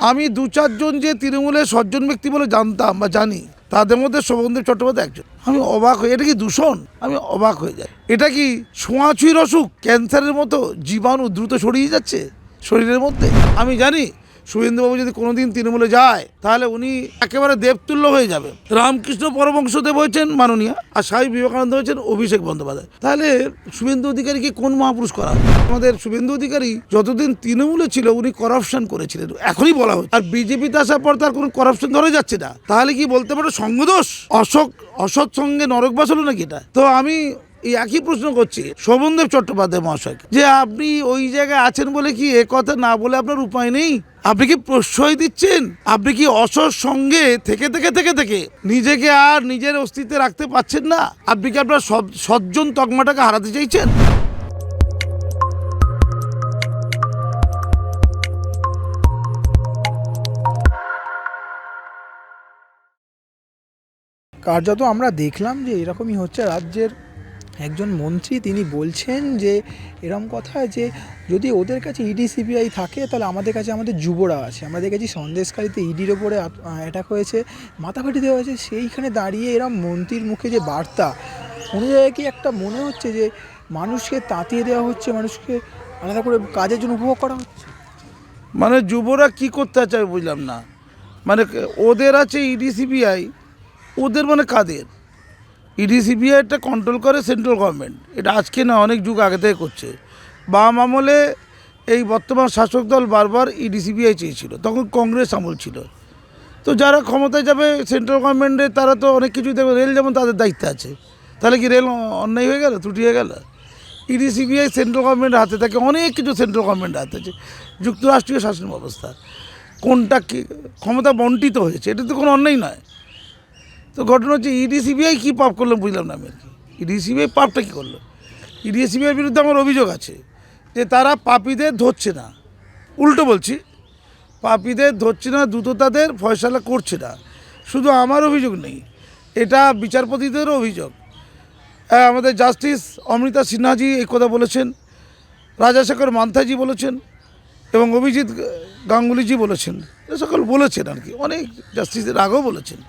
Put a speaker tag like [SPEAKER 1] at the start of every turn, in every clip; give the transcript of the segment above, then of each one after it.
[SPEAKER 1] আমি দু চারজন যে তৃণমূলের সজ্জন ব্যক্তি বলে জানতাম বা জানি, তাদের মধ্যে শোভনদেব চট্টোপাধ্যায় একজন। আমি অবাক হই এটা কি দূষণ? আমি অবাক হয়ে যাই। এটা কি ছোঁয়াছুঁয়ির অসুখ? ক্যান্সারের মতো জীবাণু দ্রুত ছড়িয়ে যাচ্ছে শরীরের মধ্যে? আমি জানি শুভেন্দুবাবু যদি কোনোদিন তৃণমূলে যায়, তাহলে উনি একেবারে দেবতুল্য হয়ে যাবে। রামকৃষ্ণ পরমংশদেব হয়েছেন মাননীয়া, আর স্বামী বিবেকানন্দ হয়েছেন অভিষেক বন্দ্যোপাধ্যায়। তাহলে শুভেন্দু অধিকারীকে কোন মহাপুরুষ করা? আমাদের শুভেন্দু অধিকারী যতদিন তৃণমূলে ছিল, উনি করাপশন করেছিলেন, এখনই বলা হচ্ছে আর বিজেপিতে আসার পর তার কোনো করাপশন ধরে যাচ্ছে না। তাহলে কি বলতে পারো সঙ্গদোষ অশোক, অসৎ সঙ্গে নরকবাস হলো নাকি এটা? তো আমি এই একই প্রশ্ন করছি, শোভনদেব চট্টোপাধ্যায় মহাশয়কে, যে আপনি ওই জায়গায় আছেন বলে কি এ কথা না বলে আপনার উপায় নেই? আপনি কি প্রশ্রয় দিচ্ছেন? আপনি কি অসর সঙ্গে থেকে থেকে থেকে থেকে নিজেকে আর নিজের অস্তিত্বে রাখতে পারছেন না? আপনি কি আপনার সজ্জন তকমাটাকে হারাতে চাইছেন?
[SPEAKER 2] কার্যত আমরা দেখলাম যে এরকমই হচ্ছে রাজ্যের একজন মন্ত্রী তিনি বলছেন যে, এরম কথা যে, যদি ওদের কাছে ইডি সিবিআই থাকে, তাহলে আমাদের কাছে আমাদের যুবরা আছে। আমরা দেখেছি সন্দেশকারীতে ইডির ওপরে অ্যাটাক হয়েছে, মাথাফাটি দেওয়া হয়েছে, সেইখানে দাঁড়িয়ে এরম মন্ত্রীর মুখে যে বার্তা কোনো জায়গায় কি একটা মনে হচ্ছে যে, মানুষকে তাতিয়ে দেওয়া হচ্ছে, মানুষকে আলাদা করে কাজের জন্য উপভোগ করা হচ্ছে?
[SPEAKER 1] মানে যুবরা কি করতে চায় বুঝলাম না। মানে ওদের আছে ইডি সিবিআই ওদের মানে কাদের? ইডি সিবিআইটা কন্ট্রোল করে সেন্ট্রাল গভর্নমেন্ট এটা আজকে না, অনেক যুগ আগে থেকে করছে। বাম আমলে এই বর্তমান শাসক দল বারবার ইডি সিবিআই চেয়েছিল। তখন কংগ্রেস আমল ছিল। তো যারা ক্ষমতায় যাবে সেন্ট্রাল গভর্নমেন্টে তারা তো অনেক কিছু দেবে রেল যেমন তাদের দায়িত্ব আছে। তাহলে কি রেল অন্যায় হয়ে গেল? ত্রুটি হয়ে গেল? ইডি সিবিআই সেন্ট্রাল গভর্নমেন্টের হাতে থাকে, অনেক কিছু সেন্ট্রাল গভর্নমেন্টের হাতে আছে। যুক্তরাষ্ট্রীয় শাসন ব্যবস্থা। কোনটা কি, ক্ষমতা বন্টিত হয়েছে, এটা তো কোনো অন্যায় নয়। তো ঘটনা হচ্ছে ইডি সিবিআই কী পাপ করল বুঝলাম না আমি আর কি। ইডি সিবিআই পাপটা কী করল? ইডি সিবিআইয়ের বিরুদ্ধে আমার অভিযোগ আছে যে তারা পাপীদের ধরছে না। উল্টো বলছি পাপীদের ধরছে না দ্রুত তাদের ফয়সালা করছে না। শুধু আমার অভিযোগ নেই এটা বিচারপতিদেরও অভিযোগ। হ্যাঁ, আমাদের জাস্টিস অমৃতা সিনহাজি এই কথা বলেছেন রাজাশেখর মান্থাজি বলেছেন এবং অভিজিৎ গাঙ্গুলিজি বলেছেন। সকল বলেছেন আর কি অনেক জাস্টিসের আগেও বলেছেন।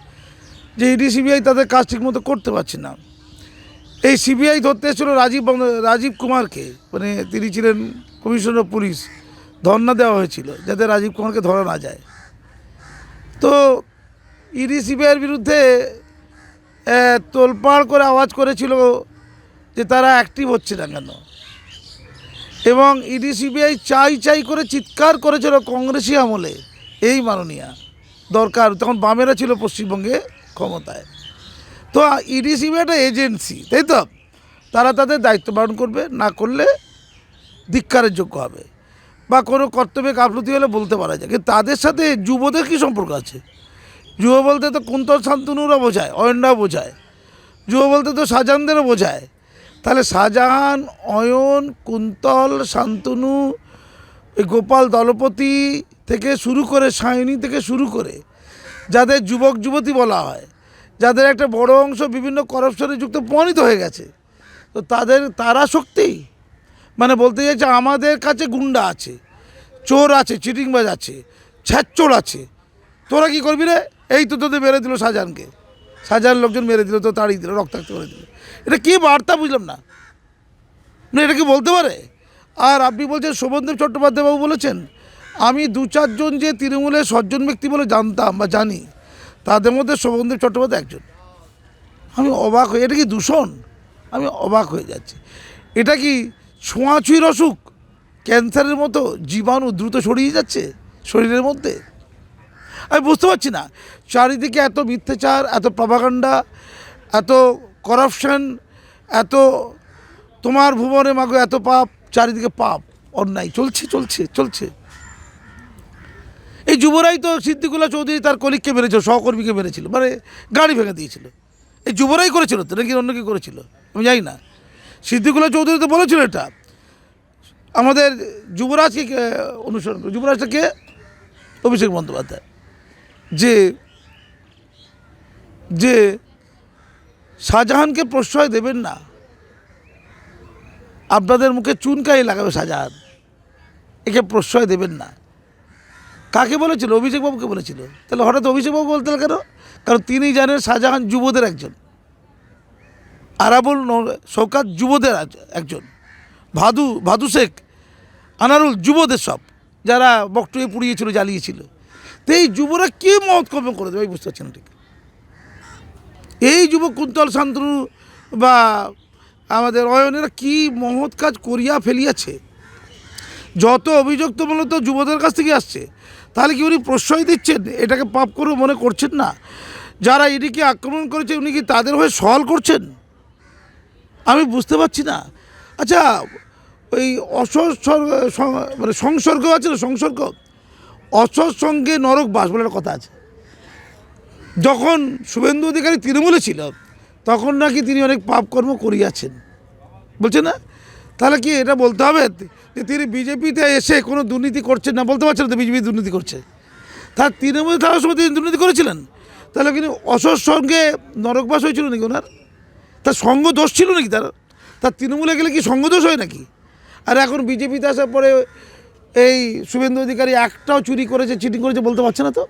[SPEAKER 1] যে ইডি সিবিআই তাদের কাজ ঠিকমতো করতে পারছে না। এই সিবিআই ধরতে এসেছিল রাজীব রাজীব কুমারকে মানে তিনি ছিলেন কমিশনার পুলিশ, ধর্ণা দেওয়া হয়েছিল যাতে রাজীব কুমারকে ধরা না যায়। তো ইডি সিবিআইয়ের বিরুদ্ধে তোলপাড় করে আওয়াজ করেছিল যে তারা অ্যাক্টিভ হচ্ছে না কেন। এবং ইডি সিবিআই চাই চাই করে চিৎকার করেছিল কংগ্রেসি আমলে, এই মাননীয়া, দরকার। তখন বামেরা ছিল পশ্চিমবঙ্গে ক্ষমতায়। তো ইডি সিবিআই একটা এজেন্সি, তাই তো? তারা তাদের দায়িত্ব পালন করবে, না করলে ধিক্কারের যোগ্য হবে। বা কোনো কর্তব্যে গাফলতি হলে বলতে পারা যায়। কিন্তু তাদের সাথে যুবদের কী সম্পর্ক আছে? যুব বলতে তো কুন্তল শান্তনুরা বোঝায় অয়নরা বোঝায়। যুব বলতে তো শাহজাহানদেরও বোঝায়। তাহলে শাহজাহান, অয়ন, কুন্তল, শান্তনু গোপাল দলপতি থেকে শুরু করে সায়নী থেকে শুরু করে যাদের যুবক যুবতী বলা হয়, যাদের একটা বড় অংশ বিভিন্ন করাপশনে যুক্ত, প্রমাণিত হয়ে গেছে। তো তাদের, তারা শক্তি। মানে বলতে চাইছে, আমাদের কাছে গুন্ডা আছে, চোর আছে, চিটিংবাজ আছে ছ্যাচোর আছে। তোরা কি করবি রে? এই তো তোদের মেরে দিল শাহজাহানকে। শাহজাহান লোকজন মেরে দিল তো তাড়িয়ে দিল, রক্তাক্ত করে দিল। এটা কী বার্তা বুঝলাম না। না, এটা কি বলতে পারে? আর আপনি বলছেন, শোভনদেব চট্টোপাধ্যায় বাবু বলেছেন আমি দু চারজন যে তৃণমূলের সজ্জন ব্যক্তি বলে জানতাম বা জানি, তাদের মধ্যে শোভনদেব চট্টোপাধ্যায় একজন। আমি অবাক হয়ে, এটা কি দূষণ? আমি অবাক হয়ে যাচ্ছি। এটা কি ছোঁয়াছুঁয়ির অসুখ ক্যান্সারের মতো জীবাণু দ্রুত ছড়িয়ে যাচ্ছে শরীরের মধ্যে? আমি বুঝতে পারছি না। চারিদিকে এত মিথ্যাচার, এত প্রভাকাণ্ডা, এত করাপশন, এত তোমার ভুবনে মাগো এত পাপ, চারিদিকে পাপ, অন্যায়। চলছে চলছে চলছে। এই যুবরাই তো সিদ্দিকুল্লাহ চৌধুরী তার কলিগকে মেরেছিল, সহকর্মীকে মেরেছিল মানে গাড়ি ভেঙে দিয়েছিল। এই যুবরাই করেছিল তো নাকি অন্য কি করেছিল? আমি জানি না। সিদ্দিকুল্লাহ চৌধুরী তো বলেছিল এটা। আমাদের যুবরাজকে অনুসরণ করে যুবরাজটা কে? অভিষেক বন্দ্যোপাধ্যায়। যে যে শাহজাহানকে প্রশ্রয় দেবেন না, আপনাদের মুখে চুনকাই লাগাবে শাহজাহান। একে প্রশ্রয় দেবেন না। কাকে বলেছিল? অভিষেকবাবুকে বলেছিল। তাহলে হঠাৎ অভিষেকবাবু বলতে কেন? কারণ তিনি জানেন শাহজাহান যুবদের একজন। আরাবুল শৌকাত যুবদের একজন। ভাদু ভাদু শেখ, আনারুল যুবদের সব, যারা বকটুয়ে পুড়িয়েছিল জ্বালিয়েছিল। তো এই যুবরা কে মহৎ কর্ম করে দেবে বুঝতে পারছি না ঠিক। এই যুবক কুন্তল শান্তনু বা আমাদের অয়নেরা কি মহৎ কাজ করিয়া ফেলিয়াছে? যত অভিযোগ তো মূলত যুবদের কাছ থেকে আসছে। তাহলে কি উনি প্রশ্রয় দিচ্ছেন? এটাকে পাপ করে মনে করছেন না? যারা ইডিকে আক্রমণ করেছে, উনি কি তাদের হয়ে সওয়াল করছেন? আমি বুঝতে পারছি না। আচ্ছা ওই অসৎসর্গ মানে সংসর্গ আছে না, সংসর্গ? অসৎ সঙ্গে নরক বাস বলে কথা আছে। যখন শুভেন্দু অধিকারী তৃণমূলে ছিল, তখন নাকি তিনি অনেক পাপকর্ম করিয়াছেন। বলছে না? তাহলে কি এটা বলতে হবে যে তিনি বিজেপিতে এসে কোনো দুর্নীতি করছেন না? বলতে পারছেন তো বিজেপি দুর্নীতি করছে। তার তৃণমূল থাকার সময় তিনি দুর্নীতি করেছিলেন? তাহলে কিন্তু অসৎ সঙ্গে নরকবাস হয়েছিল নাকি ওনার? তার সঙ্গ দোষ ছিল নাকি তার? তার তৃণমূলে গেলে কি সঙ্গ দোষ হয় নাকি? আর এখন বিজেপিতে আসার পরে এই শুভেন্দু অধিকারী একটাও চুরি করেছে চিটিং করেছে বলতে পারছে না তো?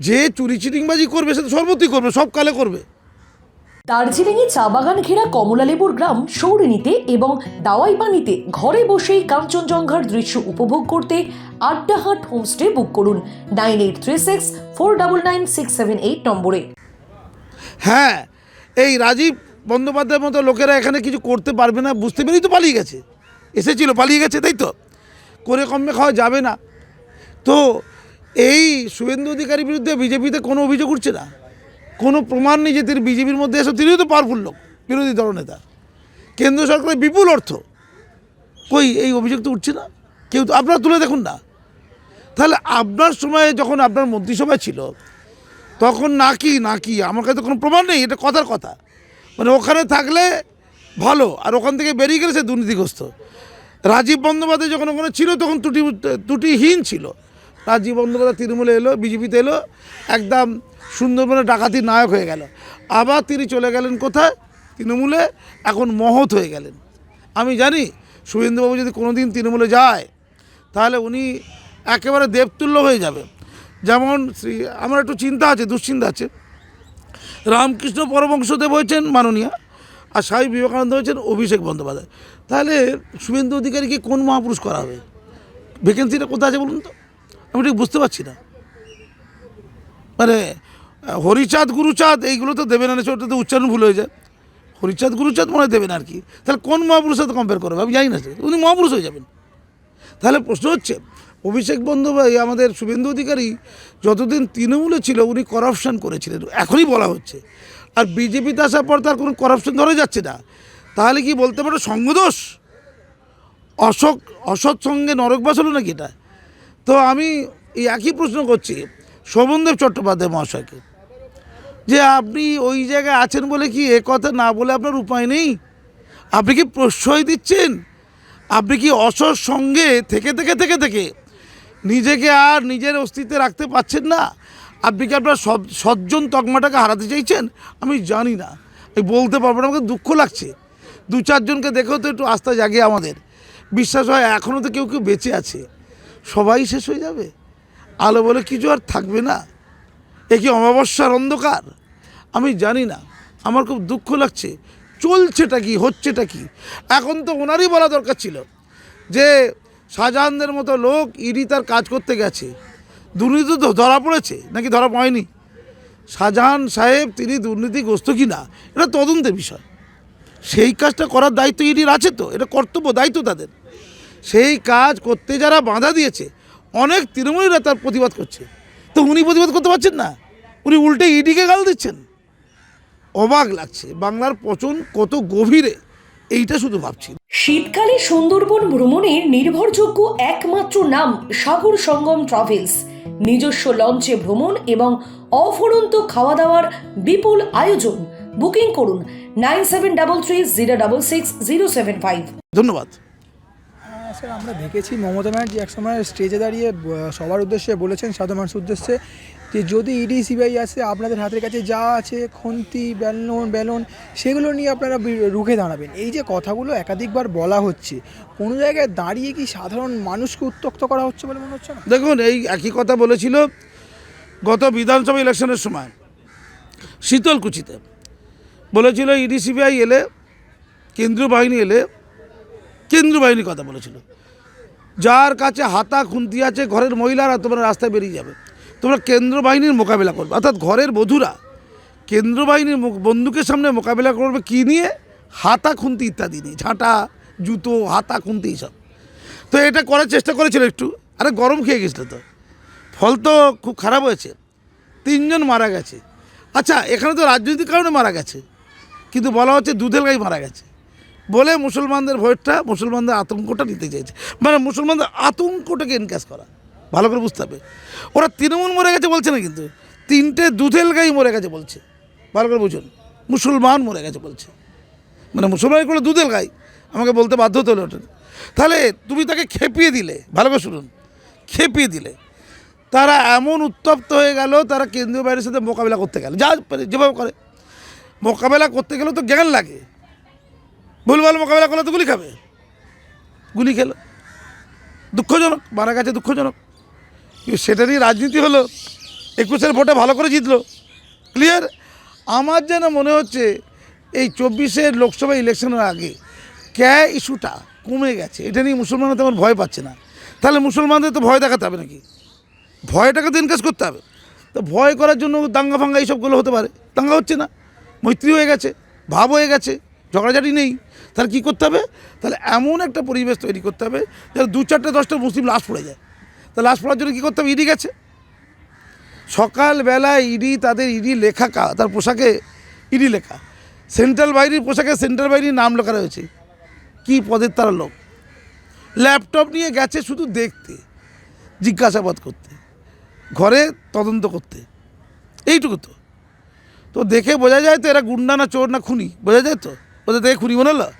[SPEAKER 1] যে চুরি চিটিংবাজি করবে সে তো সর্বত্রই করবে, সব কালে করবে।
[SPEAKER 3] দার্জিলিংয়ে চা বাগান ঘেরা কমলালেবুর গ্রাম সৌরিনীতে এবং দাওয়াই পানিতে ঘরে বসেই কাঞ্চনজঙ্ঘার দৃশ্য উপভোগ করতে আড্ডাহাট হোমস্টে বুক করুন nine eight three six four double nine six seven eight নম্বরে।
[SPEAKER 1] হ্যাঁ এই রাজীব বন্দ্যোপাধ্যায়ের মতো লোকেরা এখানে কিছু করতে পারবে না, বুঝতে পেরেই তো পালিয়ে গেছে। এসেছিল, পালিয়ে গেছে, তাই তো? করে কমে খাওয়া যাবে না। তো এই শুভেন্দু অধিকারীর বিরুদ্ধে বিজেপিতে কোনো অভিযোগ উঠছে না? কোনো প্রমাণ নেই যে তিনি বিজেপির মধ্যে এসে তিনিও তো পাওয়ারফুল লোক, বিরোধী দলনেতা কেন্দ্র সরকারের বিপুল অর্থ। কই, এই অভিযোগ তো উঠছে না? কেউ তো, আপনারা তুলে দেখুন না। তাহলে আপনার সময়ে যখন আপনার মন্ত্রিসভায় ছিল, তখন নাকি নাকি আমার কাছে তো কোনো প্রমাণ নেই, এটা কথার কথা। মানে ওখানে থাকলে ভালো, আর ওখান থেকে বেরিয়ে গেলে সে দুর্নীতিগ্রস্ত। রাজীব বন্দ্যোপাধ্যায় যখন ওখানে ছিল, তখন ত্রুটি, ত্রুটিহীন ছিল। রাজীব বন্দ্যোপাধ্যায় তৃণমূলে এলো, বিজেপিতে এলো, একদম সুন্দরবনে ডাকাতির নায়ক হয়ে গেল। আবার তিনি চলে গেলেন কোথায়? তৃণমূলে। এখন মহৎ হয়ে গেলেন। আমি জানি শুভেন্দুবাবু যদি কোনো দিন তৃণমূলে যায়, তাহলে উনি একেবারে দেবতুল্য হয়ে যাবে। যেমন শ্রী, আমার একটু চিন্তা আছে, দুশ্চিন্তা আছে। রামকৃষ্ণ পরমংশদেব হয়েছেন মাননীয়া, আর স্বামী বিবেকানন্দ হয়েছেন অভিষেক বন্দ্যোপাধ্যায়। তাহলে শুভেন্দু অধিকারীকে কোন মহাপুরুষ করা হবে? ভ্যাকেন্সিটা কোথায় আছে বলুন তো? আমি ঠিক বুঝতে পারছি না। মানে হরিচাঁদ, গুরুচাঁদ, এইগুলো তো দেবে না ওটা তো উচ্চারণ ভুল হয়ে যায়। হরিচাঁদ, গুরুচাঁদ মনে দেবেন আর কি। তাহলে কোন মহাপুরুষের সাথে কম্পেয়ার করবে? আমি জানি না। উনি মহাপুরুষ হয়ে যাবেন। তাহলে প্রশ্ন হচ্ছে, অভিষেক বন্দ্যোপাধ্যায়, আমাদের শুভেন্দু অধিকারী যতদিন তৃণমূলে ছিল, উনি করাপশন করেছিলেন। এখনই বলা হচ্ছে। আর বিজেপিতে আসার পর তার কোনো করাপশন ধরা যাচ্ছে না। তাহলে কি বলতে পারো সঙ্গদোষ অসৎ অসৎ সঙ্গে নরকবাস হলো নাকি এটা? তো আমি এই একই প্রশ্ন করছি, শোভনদেব চট্টোপাধ্যায় মহাশয়কে। যে আপনি ওই জায়গায় আছেন বলে কি এ কথা না বলে আপনার উপায় নেই? আপনি কি প্রশ্রয় দিচ্ছেন? আপনি কি অসৎ সঙ্গে থেকে থেকে থেকে থেকে নিজেকে আর নিজের অস্তিত্বে রাখতে পারছেন না? আপনি কি আপনার সজ্জন তকমাটাকে হারাতে চাইছেন? আমি জানি না। আমি বলতে পারব না, আমাকে দুঃখ লাগছে। দু চারজনকে দেখেও তো একটু আস্থা জাগে আমাদের। বিশ্বাস হয় এখনও তো কেউ কেউ বেঁচে আছে। সবাই শেষ হয়ে যাবে। আলো বলে কিছু আর থাকবে না। এ কি অমাবস্যার অন্ধকার? আমি জানি না। আমার খুব দুঃখ লাগছে। চলছেটা কি? হচ্ছেটা কি? এখন তো ওনারই বলা দরকার ছিল যে শাহজাহানদের মতো লোক ইডি তার কাজ করতে গেছে। দুর্নীতি তো ধরা পড়েছে, নাকি ধরা পড়েনি? শাহজাহান সাহেব, তিনি দুর্নীতিগ্রস্ত কি না এটা তদন্তের বিষয়। সেই কাজটা করার দায়িত্ব ইডির আছে তো, এটা কর্তব্য, দায়িত্ব তাদের। সেই কাজ করতে যারা বাধা দিয়েছে, অনেক তৃণমূলীরা তার প্রতিবাদ করছে। তো উনি প্রতিবাদ করতে পারছেন না। উনি উল্টে ইডিকে গাল দিচ্ছেন। অবাক লাগছে বাংলার পচন কত গভীরে এইটা শুধু ভাবছি।
[SPEAKER 3] শীতকালে সুন্দরবন ভ্রমণের নির্ভরযোগ্য একমাত্র নাম সাগর সঙ্গম ট্রাভেলস। নিজস্ব লঞ্চে ভ্রমণ এবং অফুরন্ত খাওয়া দাওয়ার বিপুল আয়োজন। বুকিং করুন nine seven double three zero double six zero seven five.
[SPEAKER 1] ধন্যবাদ।
[SPEAKER 2] স্যার, আমরা দেখেছি মমতা ব্যানার্জি একসময় স্টেজে দাঁড়িয়ে সবার উদ্দেশ্যে বলেছেন, সাধারণ মানুষের উদ্দেশ্যে, যে যদি ইডি সিবিআই আসে, আপনাদের হাতের কাছে যা আছে, খন্তি, ব্যালন ব্যালন, সেগুলো নিয়ে আপনারা রুখে দাঁড়াবেন। এই যে কথাগুলো একাধিকবার বলা হচ্ছে, কোনো জায়গায় দাঁড়িয়ে কি সাধারণ মানুষকে উত্তক্ত করা হচ্ছে বলে মনে হচ্ছে না?
[SPEAKER 1] দেখুন, এই একই কথা বলেছিল গত বিধানসভা ইলেকশনের সময়, শীতলকুচিতে। বলেছিল ইডি সিবিআই এলে, কেন্দ্রীয় বাহিনী এলে কেন্দ্রীয় বাহিনীর কথা বলেছিল। যার কাছে হাতা খুন্তি আছে, ঘরের মহিলারা তোমরা রাস্তায় বেরিয়ে যাবে। তোমরা কেন্দ্র বাহিনীর মোকাবিলা করবে। অর্থাৎ ঘরের বধূরা কেন্দ্র বাহিনীর বন্দুকের সামনে মোকাবিলা করবে কী নিয়ে? হাতা খুন্তি ইত্যাদি নিয়ে। ঝাঁটা, জুতো, হাতা খুন্তি এইসব। তো এটা করার চেষ্টা করেছিল একটু। আরে গরম খেয়ে গেছিল তো। ফল তো খুব খারাপ হয়েছে। তিনজন মারা গেছে। আচ্ছা এখানে তো রাজনৈতিক কারণে মারা গেছে। কিন্তু বলা হচ্ছে দুধেল গাই মারা গেছে। বলে মুসলমানদের ভোটটা মুসলমানদের আতঙ্কটা নিতে চাইছে। মানে মুসলমানদের আতঙ্কটাকে এনক্যাশ করা। ভালো করে বুঝতে হবে। ওরা তৃণমূল মরে গেছে বলছে না কিন্তু? তিনটে দুধেল গাই মরে গেছে বলছে। ভালো করে বুঝুন। মুসলমান মরে গেছে বলছে। মানে মুসলমান করে দুধেল গাই। আমাকে বলতে বাধ্য হতে হলো ওটা। তাহলে তুমি তাকে খেপিয়ে দিলে। ভালো করে শুনুন। খেপিয়ে দিলে। তারা এমন উত্তপ্ত হয়ে গেল, তারা কেন্দ্রীয় বাহিনীর সাথে মোকাবিলা করতে গেল। যা যেভাবে করে। মোকাবেলা করতে গেলেও তো জ্ঞান লাগে। ভুলভাল মোকাবেলা করলে তো গুলি খাবে। গুলি খেলো। দুঃখজনক, মারা গেছে দুঃখজনক। কিন্তু সেটারই রাজনীতি হলো, একুশের ভোটে ভালো করে জিতলো। ক্লিয়ার আমার যেন মনে হচ্ছে, এই চব্বিশের লোকসভা ইলেকশনের আগে ক্যা ইস্যুটা কমে গেছে, এটা নিয়ে মুসলমানরা তেমন ভয় পাচ্ছে না। তাহলে মুসলমানদের তো ভয় দেখাতে হবে নাকি? ভয়টাকে তো এনকাজ করতে হবে। তো ভয় করার জন্য দাঙ্গা ফাঙ্গা এইসবগুলো হতে পারে। দাঙ্গা হচ্ছে না। মৈত্রী হয়ে গেছে, ভাব হয়ে গেছে। ঝগড়াঝাটি নেই। তাহলে কী করতে হবে? তাহলে এমন একটা পরিবেশ তৈরি করতে হবে যাতে দু চারটে দশটা মুসলিম লাশ পড়ে যায়। তা লাশ পড়ার জন্য কী করতে হবে? ইডি গেছে। সকালবেলায় ইডি তাদের ইডি লেখা কা তার পোশাকে ইডি লেখা। সেন্ট্রাল বাইরির পোশাকে সেন্ট্রাল বাইরির নাম লেখা রয়েছে। কী পদের তারা লোক? ল্যাপটপ নিয়ে গেছে শুধু দেখতে, জিজ্ঞাসাবাদ করতে, ঘরে তদন্ত করতে। এইটুকু তো। তো দেখে বোঝা যায় তো এরা গুন্ডা না চোর না খুনি, বোঝা যায় তো? ওদের দেখে খুনি হলো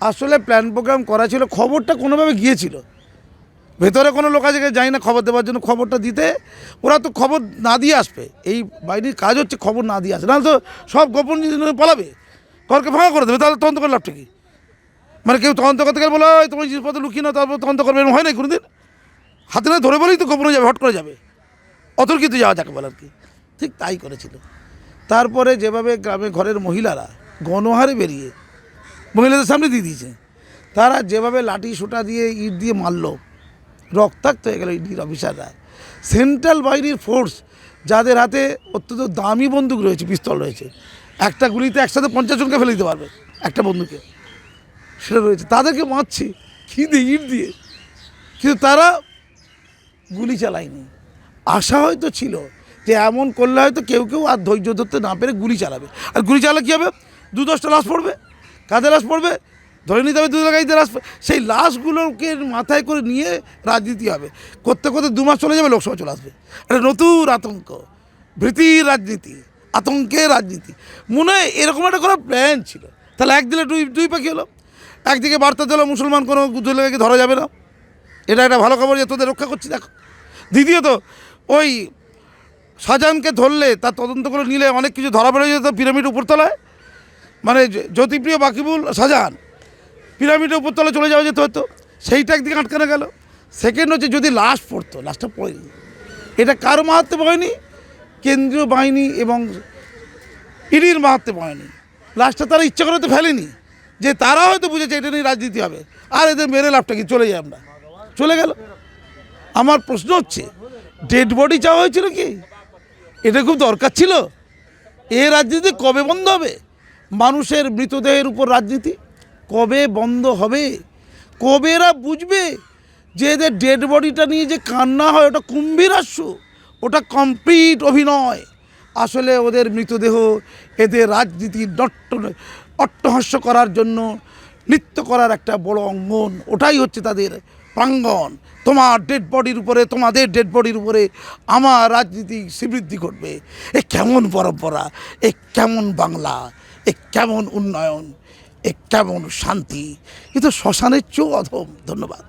[SPEAKER 1] আসলে প্ল্যান প্রোগ্রাম করা ছিল, খবরটা কোনোভাবে গিয়েছিল। ভেতরে কোনো লোক আছে যাই না খবর দেওয়ার জন্য খবরটা দিতে। ওরা তো খবর না দিয়ে আসবে। এই বাহিনীর কাজ হচ্ছে খবর না দিয়ে আসে। নাহলে তো সব গোপন জিনিস পালাবে। ঘরকে ফাঁকা করে দেবে, তাহলে তদন্ত করে লাভটা কি? মানে কেউ তদন্ত করতে গেলে বলো "ওই তোমার জিনিসপত্র লুকিয়ে না তারপর তদন্ত করবে। হয় না কোনোদিন? হাতে না ধরে বলেই তো গোপনে যাবে, হট করে যাবে। অতর্কিত যাওয়া যাকে বলে আর কি। ঠিক তাই করেছিল। তারপরে যেভাবে গ্রামে ঘরের মহিলারা গণহারে বেরিয়ে মহিলাদের সামনে দিয়ে দিয়েছে। তারা যেভাবে লাঠি, সোটা দিয়ে ইট দিয়ে মারলো, রক্তাক্ত হয়ে গেল ইডির অফিসাররা। সেন্ট্রাল বাহিনীর ফোর্স যাদের হাতে অত্যন্ত দামি বন্দুক রয়েছে, পিস্তল রয়েছে, একটা গুলিতে একসাথে পঞ্চাশ জনকে ফেলে দিতে পারবে একটা বন্দুকে। সেটা রয়েছে। তাদেরকে মারছি দিয়ে ইট দিয়ে। কিন্তু তারা গুলি চালায়নি। আশা হয়তো ছিল যে এমন করলে হয়তো কেউ কেউ আর ধৈর্য ধরতে না পেরে গুলি চালাবে। আর গুলি চালালে কী হবে? দু দশটা লাশ পড়বে, কাদের লাশ পড়বে? ধরে নিতে হবে দু জায়গায় লাশ। সেই লাশগুলোকে মাথায় করে নিয়ে রাজনীতি হবে। করতে করতে দু মাস চলে যাবে, লোকসভা চলে আসবে। একটা নতুন আতঙ্ক। ভীতির রাজনীতি, আতঙ্কের রাজনীতি। মনে হয় এরকম একটা করার প্ল্যান ছিল। তাহলে একদিনে দুই দুই পাখি হলো। একদিকে বার্তা দিল, মুসলমান কোনো দুলেকে ধরা যাবে না। এটা একটা ভালো খবর যে তোদের রক্ষা করছি, দেখো। দ্বিতীয়ত, ওই শাহজাহানকে ধরলে, তার তদন্ত করে নিলে অনেক কিছু ধরা পড়ে যেত, পিরামিড উপরতলায়। মানে জ্যোতিপ্রিয় বাকিবুল শাহজাহান পিরামিডের উপরতলায় চলে যাওয়া যেত হয়তো সেইটা একদিকে আটকানো গেল। সেকেন্ড হচ্ছে যদি লাশ পড়তো লাশটা পড়েনি এটা কার মাহাত্মে পড়েনি? কেন্দ্রীয় বাহিনী এবং ইডির মাহাত্মে পড়েনি। লাশটা তারা ইচ্ছা করে তো ফেলেনি। যে তারা হয়তো বুঝেছে এটা নিয়ে রাজনীতি হবে। আর এদের মেরে লাভটা কি? চলে যাই আমরা। চলে গেল। আমার প্রশ্ন হচ্ছে ডেড বডি চাওয়া হয়েছিল কি? এটা খুব দরকার ছিল। এ রাজনীতি কবে বন্ধ হবে? মানুষের মৃতদেহের উপর রাজনীতি? কবে বন্ধ হবে? কবে এরা বুঝবে যে এদের ডেড বডিটা নিয়ে যে কান্না হয়, ওটা কুম্ভীরাস্য? ওটা কমপ্লিট অভিনয়। আসলে ওদের মৃতদেহ এদের রাজনীতি নট্ট, অট্টহাস্য করার জন্য নৃত্য করার একটা বড় অঙ্গন। ওটাই হচ্ছে তাদের প্রাঙ্গণ। তোমার ডেড বডির উপরে, তোমাদের ডেড বডির উপরে আমার রাজনীতি শ্রীবৃদ্ধি ঘটবে। এ কেমন পরম্পরা? এ কেমন বাংলা? এ কেমন উন্নয়ন এ কেমন শান্তি। এ তো শ্মশানের চেয়েও অধম। ধন্যবাদ।